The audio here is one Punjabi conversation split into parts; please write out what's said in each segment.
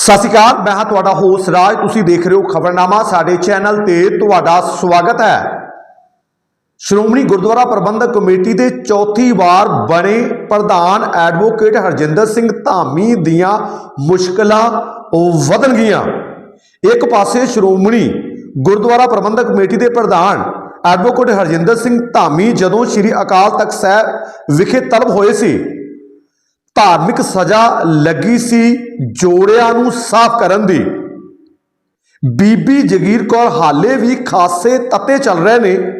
ਸਤਿ ਸ਼੍ਰੀ ਅਕਾਲ, ਮੈਂ ਹਾਂ ਤੁਹਾਡਾ ਹੋਸਟ ਰਾਜ। ਤੁਸੀਂ ਦੇਖ ਰਹੇ ਹੋ ਖਬਰਨਾਮਾ, ਸਾਡੇ ਚੈਨਲ ਤੇ ਤੁਹਾਡਾ ਸਵਾਗਤ ਹੈ। ਸ਼੍ਰੋਮਣੀ ਗੁਰਦੁਆਰਾ ਪ੍ਰਬੰਧਕ ਕਮੇਟੀ ਦੇ ਚੌਥੀ ਵਾਰ ਬਣੇ ਪ੍ਰਧਾਨ ਐਡਵੋਕੇਟ ਹਰਜਿੰਦਰ ਸਿੰਘ ਧਾਮੀ ਦੀਆਂ ਮੁਸ਼ਕਲਾਂ ਵਧਣਗੀਆਂ ਇੱਕ ਪਾਸੇ ਸ਼੍ਰੋਮਣੀ ਗੁਰਦੁਆਰਾ ਪ੍ਰਬੰਧਕ ਕਮੇਟੀ ਦੇ ਪ੍ਰਧਾਨ ਐਡਵੋਕੇਟ ਹਰਜਿੰਦਰ ਸਿੰਘ ਧਾਮੀ ਜਦੋਂ ਸ੍ਰੀ ਅਕਾਲ ਤਖਤ ਸਾਹਿਬ ਵਿਖੇ ਤਲਬ ਹੋਏ ਸੀ ਧਾਰਮਿਕ ਸਜ਼ਾ ਲੱਗੀ ਸੀ ਜੋੜਿਆਂ ਨੂੰ ਸਾਫ਼ ਕਰਨ ਦੀ। ਬੀਬੀ ਜਗੀਰ ਕੌਰ ਹਾਲੇ ਵੀ ਖਾਸੇ ਤੱਤੇ ਚੱਲ ਰਹੇ ਨੇ।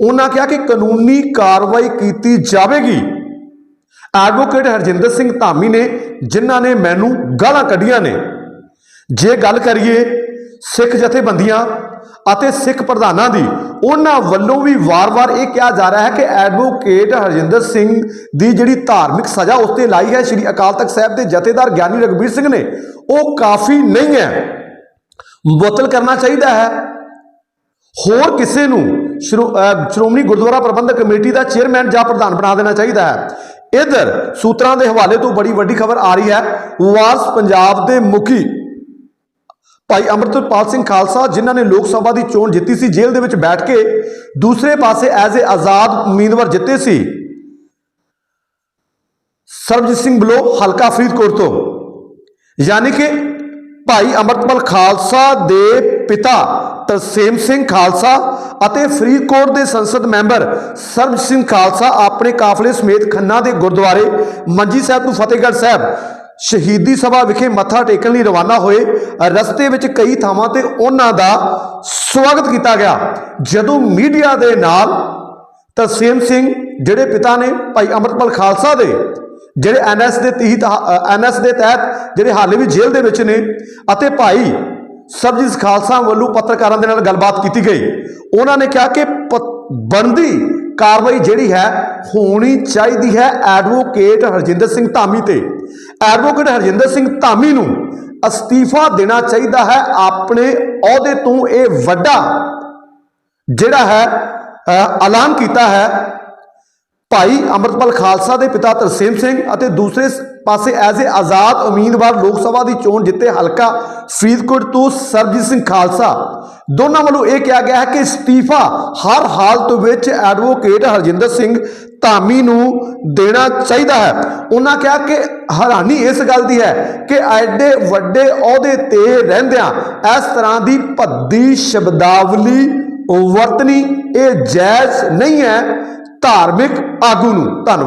ਉਹਨਾਂ ਕਿਹਾ ਕਿ ਕਾਨੂੰਨੀ ਕਾਰਵਾਈ ਕੀਤੀ ਜਾਵੇਗੀ। ਐਡਵੋਕੇਟ ਹਰਜਿੰਦਰ ਸਿੰਘ ਧਾਮੀ ਨੇ, ਜਿਨ੍ਹਾਂ ਨੇ ਮੈਨੂੰ ਗਾਲਾਂ ਕੱਢੀਆਂ ਨੇ। ਜੇ ਗੱਲ ਕਰੀਏ ਸਿੱਖ ਜਥੇਬੰਦੀਆਂ ਅਤੇ ਸਿੱਖ ਪ੍ਰਧਾਨਾਂ ਦੀ, ਉਹਨਾਂ ਵੱਲੋਂ ਵੀ ਵਾਰ-ਵਾਰ ਇਹ ਕਿਹਾ ਜਾ ਰਿਹਾ ਹੈ ਕਿ ਐਡਵੋਕੇਟ ਹਰਜਿੰਦਰ ਸਿੰਘ ਦੀ ਜਿਹੜੀ ਧਾਰਮਿਕ ਸਜ਼ਾ ਉਸ ਤੇ ਲਾਈ ਹੈ, ਸ੍ਰੀ ਅਕਾਲ ਤਖਤ ਸਾਹਿਬ ਦੇ ਜਥੇਦਾਰ ਗਿਆਨੀ ਰਗਬੀਰ ਸਿੰਘ ਨੇ, ਉਹ ਕਾਫੀ ਨਹੀਂ ਹੈ। ਮੁਅੱਤਲ ਕਰਨਾ ਚਾਹੀਦਾ ਹੈ। ਹੋਰ ਕਿਸੇ ਨੂੰ ਸ਼੍ਰੋ- ਸ਼੍ਰੋਮਣੀ ਗੁਰਦੁਆਰਾ ਪ੍ਰਬੰਧਕ ਕਮੇਟੀ ਦਾ ਚੇਅਰਮੈਨ ਜਾਂ ਪ੍ਰਧਾਨ ਬਣਾ ਦੇਣਾ ਚਾਹੀਦਾ ਹੈ। ਇਧਰ ਸੂਤਰਾਂ ਦੇ ਹਵਾਲੇ ਤੋਂ ਬੜੀ ਵੱਡੀ ਖਬਰ ਆ ਰਹੀ ਹੈ। ਵਾਸ ਪੰਜਾਬ ਦੇ ਮੁਖੀ ਭਾਈ ਅਮਰਤਪਾਲ ਸਿੰਘ ਖਾਲਸਾ, ਜਿਨ੍ਹਾਂ ਨੇ ਲੋਕ ਸਭਾ ਦੀ ਚੋਣ ਜਿੱਤੀ ਸੀ, ਜੇਲ੍ਹ ਦੇ ਵਿੱਚ ਬੈਠ ਕੇ ਦੂਸਰੇ ਪਾਸੇ ਐਜ਼ ਏ ਆਜ਼ਾਦ ਉਮੀਦਵਾਰ ਜਿੱਤੇ ਸੀ। ਸਰਬਜੀਤ ਸਿੰਘ ਬਲੋ ਹਲਕਾ ਫਰੀਦਕੋਟ ਤੋਂ। ਯਾਨੀ ਕਿ ਭਾਈ ਅਮਰਤਪਾਲ ਖਾਲਸਾ ਦੇ ਪਿਤਾ ਤਰਸੇਮ ਸਿੰਘ ਖਾਲਸਾ ਅਤੇ ਫਰੀਦਕੋਟ ਦੇ ਸੰਸਦ ਮੈਂਬਰ ਸਰਬਜੀਤ ਸਿੰਘ ਖਾਲਸਾ ਆਪਣੇ ਕਾਫਲੇ ਸਮੇਤ ਖੰਨਾ ਦੇ ਗੁਰਦੁਆਰੇ ਮੰਜੀ ਸਾਹਿਬ ਤੋਂ ਫਤਿਹਗੜ੍ਹ ਸਾਹਿਬ ਸ਼ਹੀਦੀ ਸਭਾ ਵਿਖੇ ਮੱਥਾ ਟੇਕਣ ਲਈ ਰਵਾਨਾ ਹੋਏ ਰਸਤੇ ਵਿੱਚ ਕਈ ਥਾਵਾਂ ਤੇ ਉਹਨਾਂ ਦਾ ਸਵਾਗਤ ਕੀਤਾ ਗਿਆ। ਜਦੋਂ ਮੀਡੀਆ ਦੇ ਨਾਲ ਤਰਸੇਮ ਸਿੰਘ ਜਿਹੜੇ ਪਿਤਾ ਨੇ ਭਾਈ ਅਮਰਪਾਲ ਖਾਲਸਾ ਦੇ, ਜਿਹੜੇ ਐਨਐਸ ਦੇ ਤਹਿਤ ਐਨਐਸ ਦੇ ਤਹਿਤ ਜਿਹੜੇ ਹਾਲੇ ਵੀ ਜੇਲ੍ਹ ਦੇ ਵਿੱਚ ਨੇ ਅਤੇ ਭਾਈ ਸਰਜੀਤ ਖਾਲਸਾ ਵੱਲੋਂ ਪੱਤਰਕਾਰਾਂ ਦੇ ਨਾਲ ਗੱਲਬਾਤ ਕੀਤੀ ਗਈ। ਉਹਨਾਂ ਨੇ ਕਿਹਾ ਕਿ ਪ- ਬਣਦੀ ਕਾਰਵਾਈ ਜਿਹੜੀ ਹੈ ਹੋਣੀ ਚਾਹੀਦੀ ਹੈ। ਐਡਵੋਕੇਟ ਹਰਜਿੰਦਰ ਸਿੰਘ ਧਾਮੀ ਤੇ ਐਡਵੋਕੇਟ ਹਰਜਿੰਦਰ ਸਿੰਘ ਧਾਮੀ ਨੂੰ ਅਸਤੀਫਾ ਦੇਣਾ ਚਾਹੀਦਾ ਹੈ। ਆਪਣੇ ਅਹੁਦੇ ਤੋਂ ਇਹ ਵੱਡਾ ਜਿਹੜਾ ਹੈ ਅ, ਐਲਾਨ ਕੀਤਾ ਹੈ ਭਾਈ ਅਮਰਤਪਾਲ ਖਾਲਸਾ ਦੇ ਪਿਤਾ ਤਰਸੇਮ ਸਿੰਘ ਅਤੇ ਦੂਸਰੇ ਪਾਸੇ ਐਜ਼ ਏ ਆਜ਼ਾਦ ਉਮੀਦਵਾਰ ਲੋਕ ਸਭਾ ਦੀ ਚੋਣ ਜਿੱਤੇ ਹਲਕਾ ਫਰੀਦਕੋਟ ਤੋਂ ਸਰਬਜੀਤ ਸਿੰਘ ਖਾਲਸਾ। ਦੋਨਾਂ ਵੱਲੋਂ ਇਹ ਕਿਹਾ ਗਿਆ ਹੈ ਕਿ ਅਸਤੀਫਾ ਹਰ ਹਾਲਤ ਵਿੱਚ ਐਡਵੋਕੇਟ ਹਰਜਿੰਦਰ ਸਿੰਘ ਧਾਮੀ ਨੂੰ ਦੇਣਾ ਚਾਹੀਦਾ ਹੈ। ਉਹਨਾਂ ਕਿਹਾ ਕਿ ਹੈਰਾਨੀ ਇਸ ਗੱਲ ਦੀ ਹੈ ਕਿ ਐਡੇ ਵੱਡੇ ਅਹੁਦੇ ਤੇ ਰਹਿੰਦਿਆਂ ਇਸ ਤਰ੍ਹਾਂ ਦੀ ਭੱਦੀ ਸ਼ਬਦਾਵਲੀ ਵਰਤਨੀ ਇਹ ਜਾਇਜ਼ ਨਹੀਂ ਹੈ। ਧਾਰਮਿਕ ਆਗੂ ਨੂੰ ਧੰਨਵਾਦ।